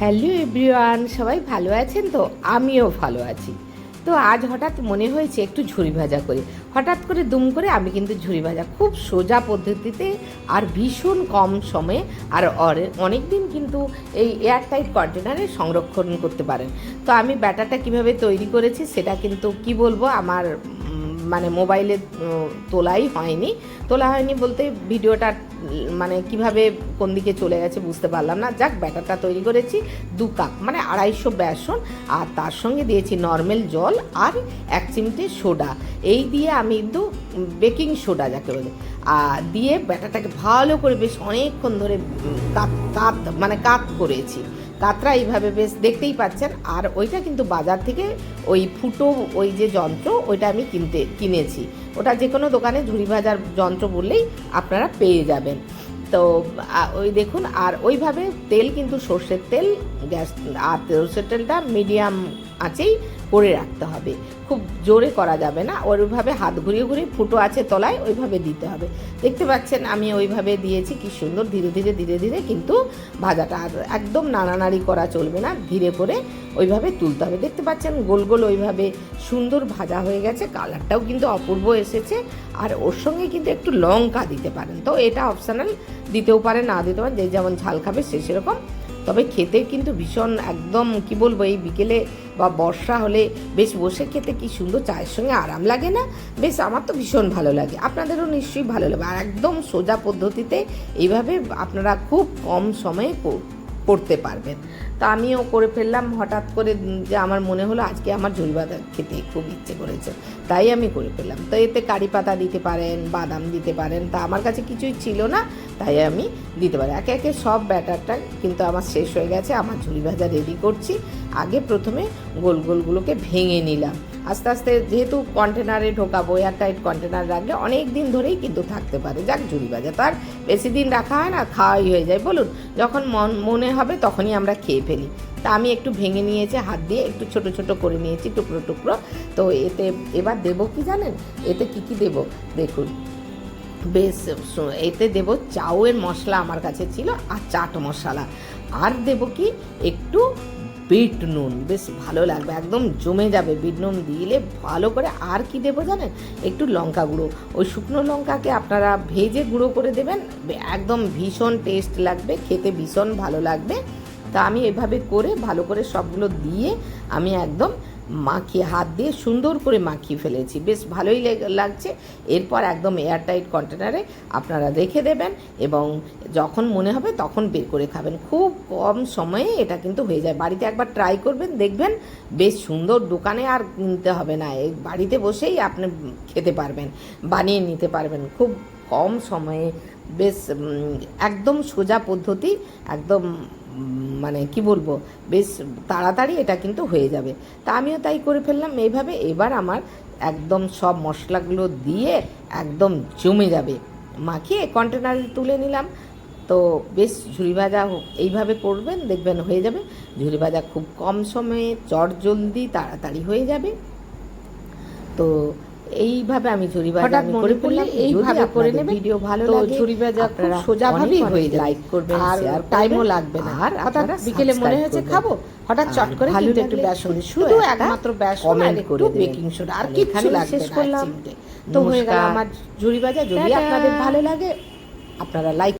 Hello everyone, সবাই ভালো আছেন তো? আমিও ভালো আছি। তো আজ হঠাৎ মনে হয়েছে একটু ঝুরি ভাজা করি। হঠাৎ করে দুম করে আমি কিন্তু ঝুরি ভাজা খুব সোজা পদ্ধতিতে আর ভীষণ কম সময়ে আর অনেক দিন কিন্তু এই এয়ারটাইট কন্টেনারে সংরক্ষণ করতে পারেন। তো আমি ব্যাটারটা কীভাবে তৈরি করেছি সেটা কিন্তু কি বলব? আমার মানে মোবাইলে তোলাই হয়নি। তোলা হয়নি বলতে ভিডিওটা মানে কীভাবে কোন দিকে চলে গেছে বুঝতে পারলাম না। যাক, ব্যাটারটা তৈরি করেছি দু কাপ মানে আড়াইশো বেসন। আর তার সঙ্গে দিয়েছি নর্মাল জল আর এক চিমটে সোডা। এই দিয়ে আমি কিন্তু বেকিং সোডা যাকে বলে। আর দিয়ে ব্যাটারটাকে ভালো করে বেশ অনেকক্ষণ ধরে কাত কাত মানে কাত করেছি। কাতরা এইভাবে বেশ দেখতেই পাচ্ছেন। আর ওইটা কিন্তু বাজার থেকে ওই ফুটো, ওই যে যন্ত্র, ওইটা আমি কিনতে, কিনেছি। ওটা যে কোনো দোকানে ঝুড়ি ভাজার যন্ত্র বললেই আপনারা পেয়ে যাবেন। তো ওই দেখুন, আর ওইভাবে তেল কিন্তু সর্ষের তেল, গ্যাস, আর সর্ষের তেলটা মিডিয়াম আঁচেই করে রাখতে হবে। খুব জোরে করা যাবে না। ওইভাবে হাত ঘুরিয়ে ঘুরিয়ে ফুটো আছে তলায়, ওইভাবে দিতে হবে। দেখতে পাচ্ছেন, আমি ওইভাবে দিয়েছি, কি সুন্দর, ধীরে ধীরে ধীরে ধীরে কিন্তু ভাজাটা একদম নাড়ানাড়ি করা চলবে না। ধীরে করে ওইভাবে তুলতে হবে। দেখতে পাচ্ছেন, গোল গোল ওইভাবে সুন্দর ভাজা হয়ে গেছে। কালারটাও কিন্তু অপূর্ব এসেছে। আর ওর সঙ্গে কিন্তু একটু লঙ্কা দিতে পারেন। তো এটা অপশনাল, দিতেও পারে, না দিতে পারেন যে যেমন ঝাল খাবে, সে সেরকম তবে খেতে কিন্তু ভীষণ একদম, কি বলব, এই বিকেলে বা বর্ষা হলে বেশ বসে খেতে কি সুন্দর চায়ের সঙ্গে আরাম লাগে না? বেশ, আমার তো ভীষণ ভালো লাগে। আপনাদেরও নিশ্চয়ই ভালো লাগবে আর একদম সোজা পদ্ধতিতে এইভাবে আপনারা খুব কম সময়ে করতে পারবেন। তা আমিও করে ফেললাম, হঠাৎ করে যে আমার মনে হলো আজকে আমার ঝুড়ি বাদাম খেতে খুব ইচ্ছে করেছে, তাই আমি করে ফেললাম। তো এতে কারি পাতা দিতে পারেন, বাদাম দিতে পারেন, তা আমার কাছে কিছুই ছিল না, তাই আমি দিতে পারি। একে একে সব ব্যাটারটা কিন্তু আমার শেষ হয়ে গেছে, আমার ঝুড়ি ভাজা রেডি করছি। আগে প্রথমে গোল গোলগুলোকে ভেঙে নিলাম। আস্তে আস্তে যেহেতু কন্টেনারে ঢোকাবো এয়ারটাইট কন্টেনার রাখলে অনেক দিন ধরেই কিন্তু থাকতে পারে। যাক ঝুড়ি ভাজা তো আর বেশি দিন রাখা হয় না, খাওয়াই হয়ে যায়। বলুন, যখন মন, মনে হবে তখনই আমরা খেয়ে ফেলি। তা আমি একটু ভেঙে নিয়েছি, হাত দিয়ে একটু ছোট ছোট করে নিয়েছি, টুকরো টুকরো। তো এতে এবার দেবো কি জানেন? এতে কি কি দেবো? দেখুন। বেশ এতে দেব চাউয়ের মশলা আমার কাছে ছিল আর চাট মশলা। আর দেব কি? একটু বিট নুন। বেশ ভালো লাগবে, একদম জমে যাবে বিট নুন দিলে ভালো করে। আর কি দেবো জানেন? একটু লঙ্কা গুঁড়ো। ওই শুকনো লঙ্কাকে আপনারা ভেজে গুঁড়ো করে দেবেন। একদম ভীষণ টেস্ট লাগবে, খেতে ভীষণ ভালো লাগবে। তা আমি এভাবে করে ভালো করে সবগুলো দিয়ে আমি একদম মাখিয়ে, হাত দিয়ে সুন্দর করে মাখিয়ে ফেলেছি। বেশ ভালোই লেগ- লাগছে। এরপর একদম এয়ারটাইট কন্টেনারে আপনারা রেখে দেবেন এবং যখন মনে হবে তখন বের করে খাবেন। খুব কম সময়ে এটা কিন্তু হয়ে যায়। বাড়িতে একবার ট্রাই করবেন, দেখবেন বেশ সুন্দর দোকানে আর কিনতে হবে না। এই বাড়িতে বসেই আপনি খেতে পারবেন, বানিয়ে নিতে পারবেন। খুব কম সময়ে, বেশ একদম সোজা পদ্ধতি, একদম মানে কি বলব, বেশ তাড়াতাড়ি এটা কিন্তু হয়ে যাবে। তা আমিও তাই করে ফেললাম। এইভাবে এবার আমার একদম সব মশলাগুলো দিয়ে একদম জমে যাবে। মাখিয়ে কন্টেনারে তুলে নিলাম। তো বেশ ঝুড়ি ভাজা এইভাবে করবেন, দেখবেন হয়ে যাবে। ঝুড়ি ভাজা খুব কম সময়ে চট জলদি তাড়াতাড়ি হয়ে যাবে। তো এইভাবে আমি ঝুরি ভাজা আমি করে পড়লাম এইভাবে করে নেবে ভিডিও ভালো লাগে ঝুরি ভাজা খুব আপনারা সোজাভাবেই অনেক হয়ে লাইক করবেন আর শেয়ার টাইমও লাগবে না। আর হঠাৎ বিকেলে মনে হয়েছে খাব, হঠাৎ চট করে ভালো কিন্তু একটু বেসন, শুধু একমাত্র বেসন আর একটু বেকিং সোডা আর কিছু লাগবে শেষ না, করলাম। তো হয়ে গেল আমার ঝুরি ভাজা যদি আপনাদের ভালো লাগে আপনারা লাইক